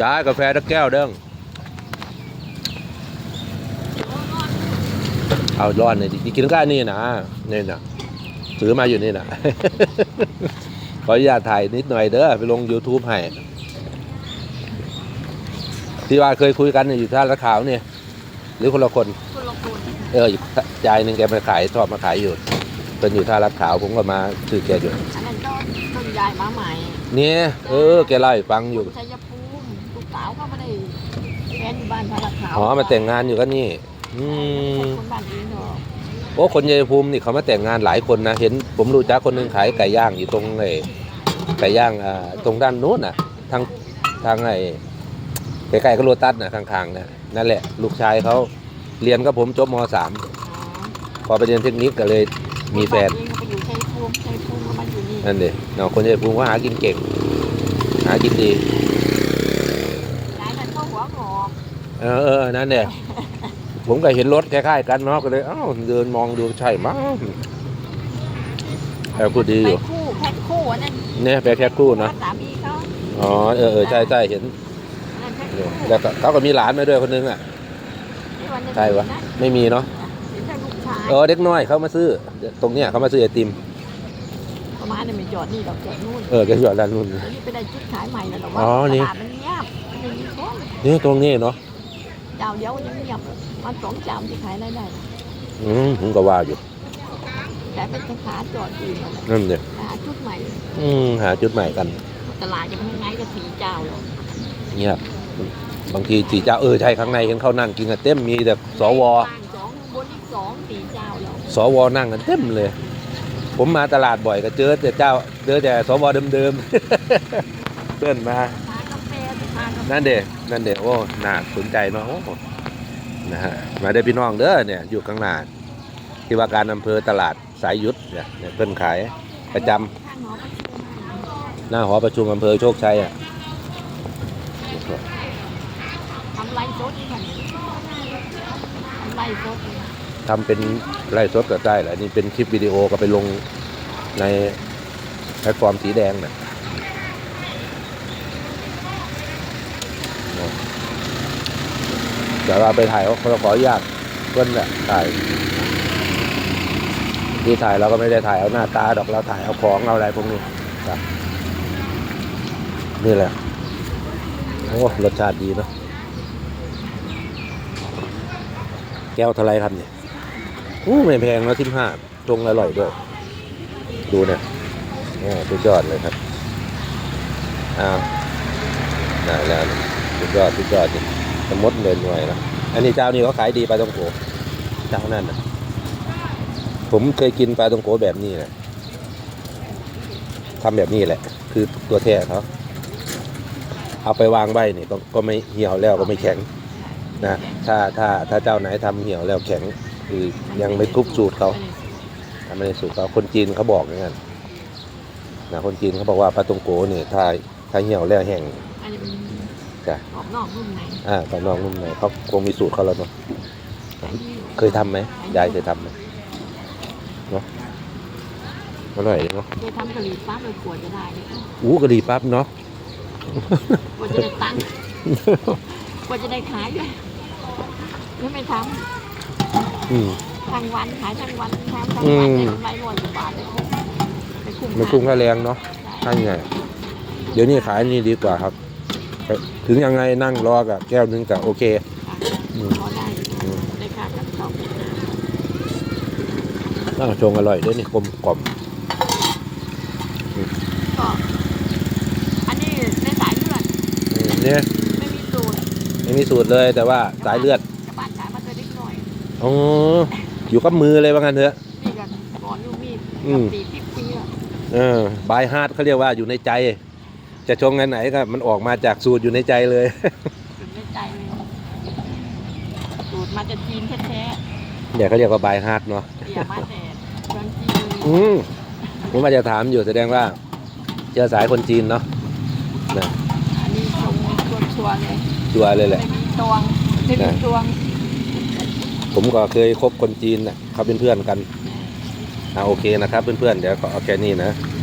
ยายกาแฟตะแก้วเด้งเอาร้อนเลยดิกินก้านี่นะนี่นะซื้อมาอยู่นี่นะขออนุญาตถ่ายนิดหน่อยเด้อไปลง YouTube ให้ ที่ว่าเคยคุยกันเนี่ยอยู่ท่าละขาวเนี่ย หรือคนละคนคนละคนเอออยู่ยายหนึ่งแกมาขายชอบมาขายอยู่เป็นอยู่ท่าละขาวผมก็มาซื้อแกอยู่อันนั้นก็ต้นยายมาใหม่เนี่ยเออแกเล่าให้ฟังอยู่ชัยภูมิลูก สาวก็ไม่ได้แฟนอยู่บ้านพระลักขาวอ๋อมาแต่งงานอยู่กันนี่อืมคนบ้านเองเนาะโอ้คนเยภูมินี่เขามาแต่งงานหลายคนนะเห็นผมรู้จักคนหนึงขายไก่ย่างอยู่ตรงไอ้ไก่ย่างอ่าตรงด้านนู้นน่ะ ทางทางไอ้ใกล้ๆกับโรตัสน่ะข้างๆน่ะนั่นแหละ ลูกชายเขาเรียนกับผมจบมสามอ๋อพอไปเรียนเทคนิคก็เลยมีแฟนบ้าเองก็ไปอยู่ชัยภูมิชัยภูมิก็มาอยู่นี่นั่นดิเนาะคนเยภูมิก็หากินเก่ง หากินดี ยายนั่นก็หัวงอก เออเออนั่นเนี่ยผมก็เห็นรถคล้ายๆกันเนาะก็เลยเอ้าเดินมองดูใช่มั้งแอบพูดดีอไปยู่คู่แพ็คคู่อันนั้นเนี่ยไปแค่ครู่เนาะสามีเขาอ๋อเออเออใช่ใช่เห็นอันนั้นแพ็คอยู่คู่แล้วก็เขาก็มีหลานมาด้วยคนนึงอะที่วันนั้นใช่วะนไม่มีเนาะเห็นแต่ลูกชายเออเด็กน้อยเขามาซื้อ ตรงเนี้ยเขามาซื้อไอติมประมาณนี้ไม่จอดนี่เราจอดนู่นเออแกจอดด้านนู้นเดี๋ยวนี้ไปได้จุดขายใหม่แล้วหรออ๋ว่าอนี่ตลาดมันเงียบไม่มีคนนี่ตรงนี้เนาะ เจ้าเดียวยังเงียบมันสองเจ้าที่ขายได้ได้อืมผมก็ว่าอยู่แต่เป็นแค่ขาจอดอยู่นั่นแหละนั่นเดียหาจุดใหม่ อืมหาจุดใหม่กัน ตลาดจะเป็นยังไงก็สีเจ้าหรอกเงียบบางทีสีเจ้าเออใช่ข้างในเห็นเขานั่งกินกันเต็มมีแต่สวข้างสองบนอีกสองสีเจ้าแล้วสวนั่งกันเต็มเลย ผมมาตลาดบ่อยก็เจอแต่เจ้าเจอแต่สวเดิมๆเพื่อนมาทา นกาแฟทานกาแฟนั่นเด็นั่นเด็โอ้น่าสนใจเนาะโอ้นะฮะมาได้อพี่น้องเด้อเนี่ยอยู่ข้างหน้าที่ว่าการอำเภอตลาดสายยุทธเนี่ยเนี่ยเพิ่นขายประจำข้างหอประชุมหน้าหอประชุมอำเภอโชคชัยอะทำไรสดนี่ค่ะทำไรสดทำเป็นไร่สดก็ได้แหละนี่เป็นคลิปวิดีโอก็ไปลงในแพลตฟอร์มสีแดงน่ะ เดี๋ยวเราไปถ่ายเขาเราขออนุญาตเพื่อนแหละถ่ายที่ถ่ายเราก็ไม่ได้ถ่ายเอาหน้าตาดอกเราถ่ายเอาของเอาอะไรพวกนี้ครับนี่แหละโอ้รสชาติดีเนอะแก้วท่าไรครับเนี่ยอู้ไม่แพงนะทิมห้าตรงอร่อยด้วย ดูเนี่ยโอ้สุดยอดเลยครับอ้าวได้แล้วนะสุดยอดสุดยอดนี่ สมมติเลยหน่วยนะอันนี้เจ้านี้เขาขายดีปลาตองโกเจ้านั่นนะผมเคยกินปลาตองโกแบบนี้แหละทำแบบนี้แหละ คือตัวแท้เขาเอาไปวางไว้นี่ก็ก็ไม่เหี่ยวแล้วก็ไม่แข็งนะถ้าถ้าถ้าเจ้าไหนทำเหี่ยวแล้วแข็งคือยังไม่ทุกสูตรเขาทำไม่ได้สูตรเขาคนจีนเขาบอกอย่างนั้นนะคนจีนเขาบอกว่าปลาตองโกเนี่ยถ้าถ้าเหี่ยวแล้วแห้ง จ้ะกรอบนอกนุ่มในอ่าตอนนอกนุ่มในเขาคงมีสูตรเขาแล้วเนาะเคยทำไหมยายเคยทำไหมเนาะอร่อยเนาะเคยทำกะหรี่ปั๊บเลยกว่าจะได้เลยอู้กะหรี่ปั๊บเนาะกว่าจะได้ตังค์กว่าจะได้ขายด้วยไม่ไม่ทอืมำทั้งวันขายทั้งวันทำทั้งอืวันมได้กำไรร้อยกว่าบาทเลยไม่คุ้มมันคุ้มค่าแรงเนาะใช่ไงเดี๋ยวนี้ขายนี่ดีกว่าครับ ถึงยังไงนั่งรอกับแก้วนึงกับโอเคอืมพอได้ได้ค่ากันสองน่าชงอร่อยด้วยนี่กลมกล่อมก็อันนี้ในสายเลือดอืมเนี่ยไม่มีสูตรไม่มีสูตรเลยแต่ว่าสายเลือดชาวบ้านขายมาตัวเล็กหน่อยอ๋ออยู่กับมือเลยว่างั้นเถอะนี่กันก่อนลูกมีดอืมสี่สิบปีอะเออบายฮาร์ดเขาเรียกว่าอยู่ในใจ จะชงอันไหนก็มันออกมาจากสูตรอยู่ในใจเลยถึงในใจเลยสูตรมาจากจีนแท้เดี๋ยวเขาเรียกว่าบายฮาร์ดเนาะๆเสียมาแต่เมืองจีนอืมผมว่าจะถามอยู่แสดงว่าเชื้อสายคนจีนเนาะอันนี้ชงชัวร์ๆเลยชัวร์เลยแหละไม่มีตวงไม่มีตวงผมก็เคยคบคนจีนน่ะเขาเป็นเพื่อนกันอ่าโอเคนะครับเพื่อนๆเดี๋ยวก็เอาแค่นี้นะค